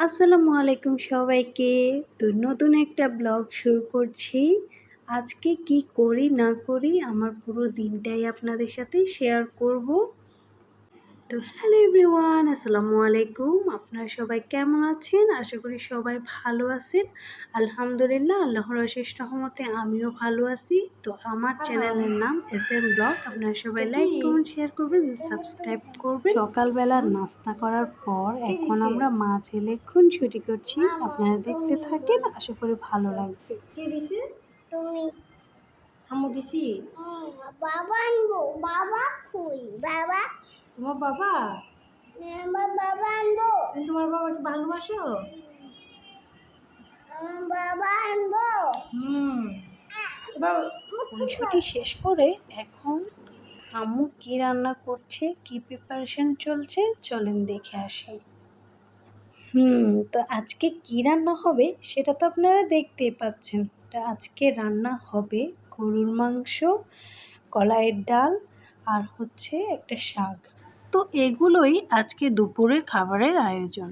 আসসালামু আলাইকুম সবাইকে। তো নতুন একটা ব্লগ শুরু করছি। আজকে কি করি না করি আমার পুরো দিনটাই আপনাদের সাথে শেয়ার করব। তো হ্যালো এভরিওয়ান আসসালামু আলাইকুম। আপনারা সবাই কেমন আছেন? আশা করি সবাই ভালো আছেন। আলহামদুলিল্লাহ আল্লাহর অশেষ রহমতে আমিও ভালো আছি। তো আমার চ্যানেলের নাম এস এম ব্লগ। আপনারা সবাই লাইক কমেন্ট শেয়ার করবেন সাবস্ক্রাইব করবেন। সকালবেলা নাস্তা করার পর এখন আমরা মা ছেলে খুন ছুটি করছি আপনারা দেখতে থাকেন আশা করি ভালো লাগবে। কে দিছে? তুমি আম্মু দিছি। বাবা আনব বাবা খুই বাবা তোমার বাবা? আমার বাবা আনব। তুমি তোমার বাবাকে ভালোবাসো? আমার বাবা আনব। হুম। এবার ছুটি শেষ করে এখন আম্মু কি রান্না করছে কি প্রিপারেশন চলছে চলেন দেখে আসি। হুম তো আজকে কি রান্না হবে সেটা তো আপনারা দেখতেই পাচ্ছেন। তো আজকে রান্না হবে গরুর মাংস কলাইয়ের ডাল আর হচ্ছে একটা শাক। তো এগুলোই আজকে দুপুরের খাবারের আয়োজন।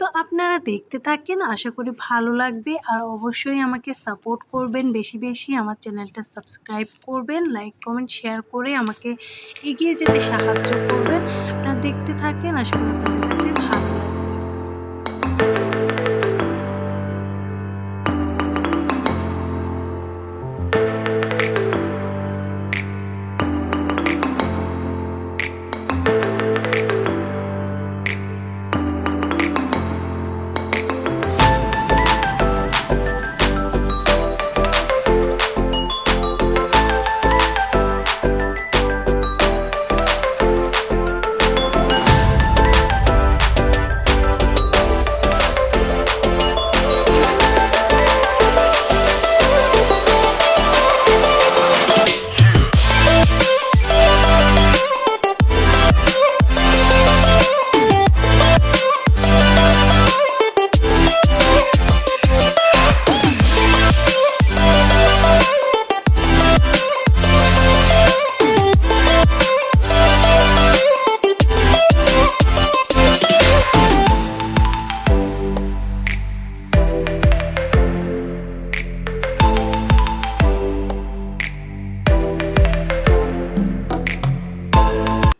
তো আপনারা দেখতে থাকেন, আশা করি ভালো লাগবে। আর অবশ্যই আমাকে সাপোর্ট করবেন বেশি বেশি। আমার চ্যানেলটা সাবস্ক্রাইব করবেন লাইক কমেন্ট শেয়ার করে আমাকে এগিয়ে যেতে সাহায্য করবেন। আপনারা দেখতে থাকেন, আশা করি কাছে ভালো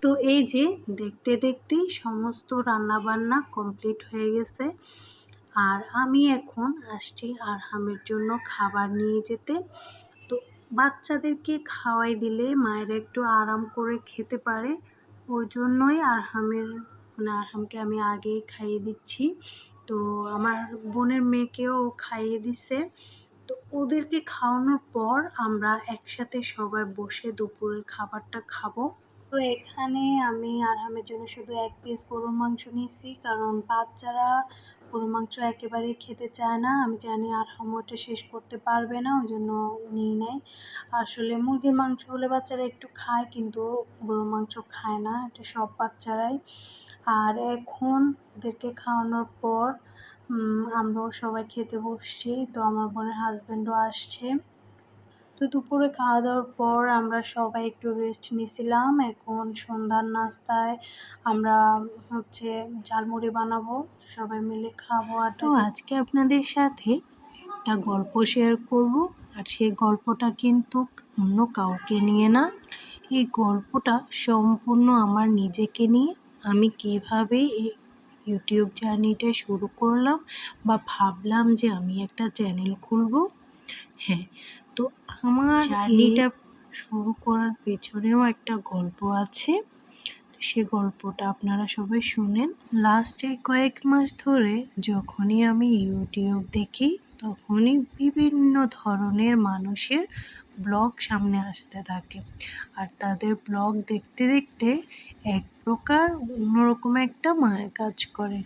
তো এই যে দেখতে দেখতেই সমস্ত রান্না বান্না কমপ্লিট হয়ে গেছে। আর আমি এখন আসছি আরহামের জন্য খাবার নিয়ে যেতে। তো বাচ্চাদেরকে খাওয়াই দিলে মায়েরা একটু আরাম করে খেতে পারে। ওই জন্যই আরহামের মানে আরহামকে আমি আগেই খাইয়ে দিচ্ছি। তো আমার বোনের মেয়েকেও খাইয়ে দিছে। তো ওদেরকে খাওয়ানোর পর আমরা একসাথে সবাই বসে দুপুরের খাবারটা খাব। তো এখানে আমি আরহামের জন্য শুধু এক পিস গরুর মাংস নিয়েছি, কারণ বাচ্চারা গরুর মাংস একেবারেই খেতে চায় না। আমি জানি আরহাম ওটা শেষ করতে পারবে না ওই জন্য নিয়ে। নেয় আসলে মুরগির মাংস হলে বাচ্চারা একটু খায়, কিন্তু গরুর মাংস খায় না, এটা সব বাচ্চারাই। আর এখন ওদেরকে খাওয়ানোর পর আমরাও সবাই খেতে বসছি, তো আমার বোনের হাজব্যান্ডও আসছে। তো দুপুরে খাওয়া দাওয়ার পর আমরা সবাই একটু রেস্ট নিয়েছিলাম এখন সন্ধ্যার নাস্তায় আমরা হচ্ছে ঝালমুড়ি বানাবো। সবাই মিলে খাব আর তো আজকে আপনাদের সাথে একটা গল্প শেয়ার করব। আর সেই গল্পটা কিন্তু অন্য কাউকে নিয়ে না। এই গল্পটা সম্পূর্ণ আমার নিজেকে নিয়ে। আমি কীভাবে এই ইউটিউব জার্নিটা শুরু করলাম বা ভাবলাম যে আমি একটা চ্যানেল খুলব। হ্যাঁ তো আমার জার্নিটা শুরু করার পেছনেও একটা গল্প আছে। তো সে গল্পটা আপনারা সবাই শুনেন। লাস্টে কয়েক মাস ধরে যখনই আমি ইউটিউব দেখি তখনই বিভিন্ন ধরনের মানুষের ব্লগ সামনে আসতে থাকে। আর তাদের ব্লগ দেখতে দেখতে এক প্রকার অন্যরকম একটা মায়া কাজ করে।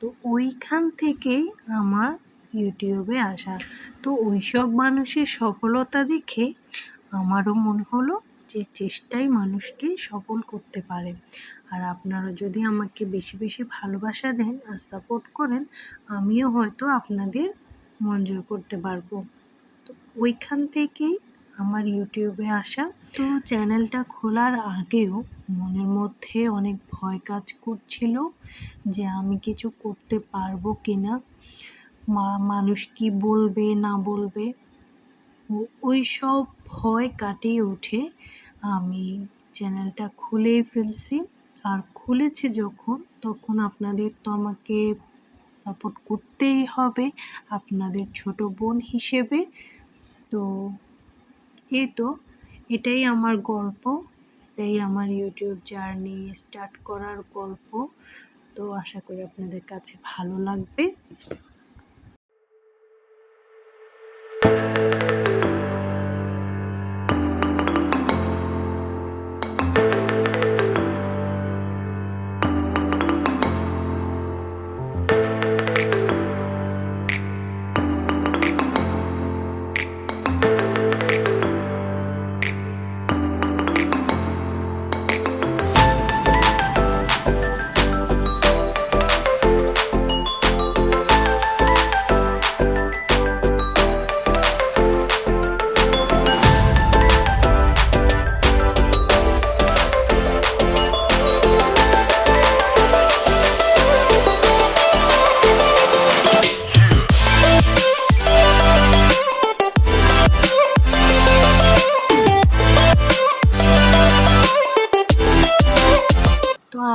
তো ওইখান থেকেই আমার ইউটিউবে আসা। তো ওইসব মানুষের সফলতা দেখে আমারও মনে হলো যে চেষ্টাই মানুষকে সফল করতে পারে। আর আপনারা যদি আমাকে বেশি বেশি ভালোবাসা দেন আর সাপোর্ট করেন, আমিও হয়তো আপনাদের মন জয় করতে পারব। তো ওইখান থেকেই আমার ইউটিউবে আসা। তো চ্যানেলটা খোলার আগেও মনের মধ্যে অনেক ভয় কাজ করছিল যে আমি কিছু করতে পারব কি না মানুষ কি বলবে, না বলবে? ওই সব ভয় কাটিয়ে উঠে আমি চ্যানেলটা খুলেই ফেলছি। আর খুলেছি যখন, তখন আপনাদের তো আমাকে সাপোর্ট করতেই হবে, আপনাদের ছোট বোন হিসেবে। তো, এই তো, এটাই আমার গল্প। এটাই আমার ইউটিউব জার্নি স্টার্ট করার গল্প। তো আশা করি আপনাদের কাছে ভালো লাগবে। তো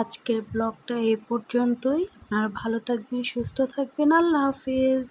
আজকের ব্লগটা এ পর্যন্তই। আপনারা ভালো থাকবেন সুস্থ থাকবেন। আল্লাহ হাফিজ।